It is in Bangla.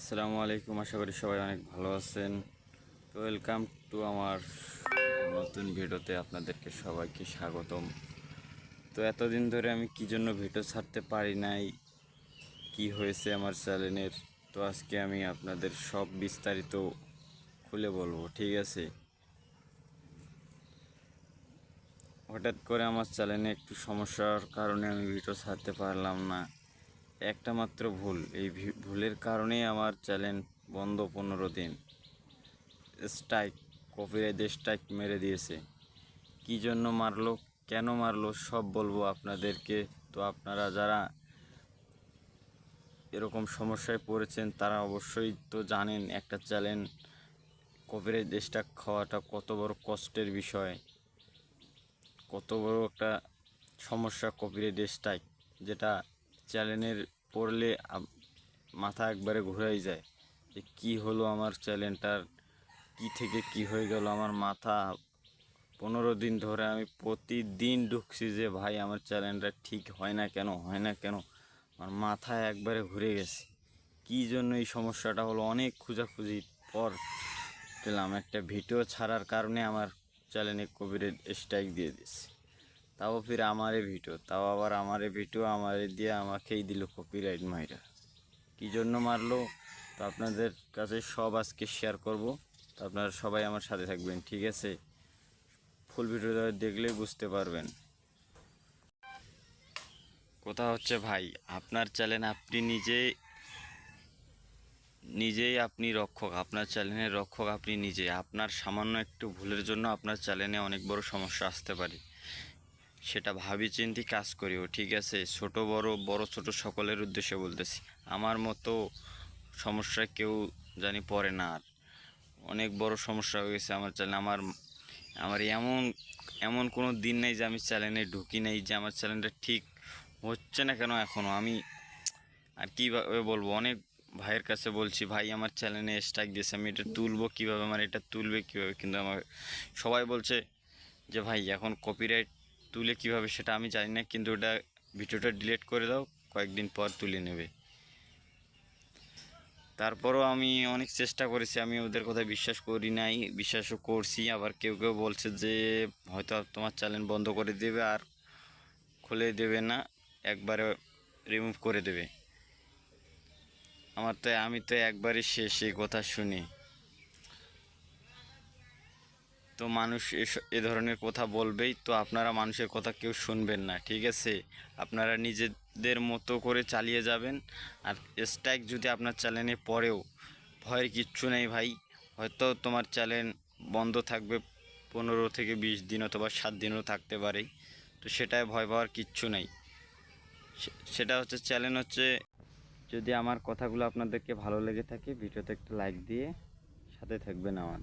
আসসালামু আলাইকুম, আশা করি সবাই অনেক ভালো আছেন। তো ওয়েলকাম টু আমার নতুন ভিডিওতে আপনাদেরকে সবাইকে স্বাগতম। তো এতদিন ধরে আমি কি জন্য ভিডিও ছাড়তে পারি নাই, কি হয়েছে আমার চ্যানেলের তো আজকে আমি আপনাদের সব বিস্তারিত খুলে বলব, ঠিক আছে? হঠাৎ করে আমার চ্যানেলে একটু সমস্যার কারণে আমি ভিডিও ছাড়তে পারলাম না। একটা মাত্র ভুল। এই ভুলের কারণেই আমার চ্যানেল বন্ধ পনেরো দিন। স্ট্রাইক, কপিরাইট স্ট্রাইক মেরে দিয়েছে। কী জন্য মারলো, কেন মারলো, সব বলব আপনাদেরকে। তো আপনারা যারা এরকম সমস্যায় পড়েছেন, তারা অবশ্যই তো জানেন একটা চ্যানেল কপিরাইট স্ট্রাইক খাওয়াটা কত বড় কষ্টের বিষয়। কত বড় একটা সমস্যা কপিরাইট স্ট্রাইক, যেটা চ্যানেলের পড়লে মাথা একবারে ঘুরাই যায় যে কী হলো আমার চ্যানেলটার, কি থেকে কি হয়ে গেল আমার মাথা। পনেরো দিন ধরে আমি প্রতিদিন ঢুকছি যে ভাই আমার চ্যানেলটা ঠিক হয় না কেন, হয় না কেন? আমার মাথায় একবারে ঘুরে গেছে। কী জন্য এই সমস্যাটা হলো? অনেক খোঁজাখুঁজির পর পেলাম। একটা ভিডিও ছাড়ার কারণে আমার চ্যানেলে কোভিডের স্ট্রাইক দিয়ে দিচ্ছে তাও ফির আমারে ভিডিও, তাও আবার আমারে ভিডিও, আমারে দিয়ে আমাকেই দিল কপিরাইট মাইরা। কী জন্য মারলো? তো আপনাদের কাছে সব আজকে শেয়ার করব। তো আপনারা সবাই আমার সাথে থাকবেন, ঠিক আছে? ফুল ভিডিওটা দেখলে বুঝতে পারবেন। কথা হচ্ছে ভাই, আপনার চ্যানেল আপনি নিজে নিজেই আপনি রক্ষক। আপনার চ্যানেলের রক্ষক আপনি নিজে আপনার সামান্য একটু ভুলের জন্য আপনার চ্যানেলে অনেক বড় সমস্যা আসতে পারে। সেটা ভাবি চিন্তি কাজ করিও, ঠিক আছে? ছোট, বড় বড়, ছোট সকলের উদ্দেশ্যে বলতেছি। আমার মতো সমস্যা কেউ জানি পড়ে না আর। অনেক বড় সমস্যা হয়ে গেছে আমার চ্যানেল আমার আমার এমন এমন কোনো দিন নেই যে আমি চ্যানেলে ঢুকি নেই যে আমার চ্যানেলটা ঠিক হচ্ছে না কেন এখনও আমি আর কীভাবে বলব? অনেক ভাইয়ের কাছে বলছি, ভাই, আমার চ্যানেলে স্ট্রাইক দিয়েছে। আমি এটা তুলবো কীভাবে? আমার এটা তুলবে কীভাবে? কিন্তু আমার, সবাই বলছে যে, ভাই, এখন কপিরাইট তুলে কীভাবে সেটা আমি জানি না, কিন্তু ওটা ভিডিওটা ডিলিট করে দাও, কয়েকদিন পর তুলে নেবে। তারপরও আমি অনেক চেষ্টা করেছি, আমি ওদের কথা বিশ্বাস করি নাই, বিশ্বাসও করছি, আবার কেউ কেউ বলছে যে হয়তো তোমার চ্যানেল বন্ধ করে দেবে আর খুলে দেবে না, একবারে রিমুভ করে দেবে। আমার তো, আমি তো একবারই শেষ এই কথা শুনি। তো মানুষ এ ধরনের কথা বলবেই, তো আপনারা মানুষের কথা কেউ শুনবেন না, ঠিক আছে? আপনারা নিজেদের মতো করে চালিয়ে যাবেন, আর স্ট্রাইক যদি আপনার চ্যানেলে পড়েও, ভয়ের কিচ্ছু নেই ভাই। হয়তো তোমার চ্যানেল বন্ধ থাকবে পনেরো থেকে বিশ দিন অথবা সাত দিনও থাকতে পারে তো সেটায় ভয় পাওয়ার কিচ্ছু নেই। সেটা হচ্ছে চ্যানেল হচ্ছে, যদি আমার কথাগুলো আপনাদেরকে ভালো লেগে থাকে, ভিডিওতে একটা লাইক দিয়ে সাথে থাকবেন আমার।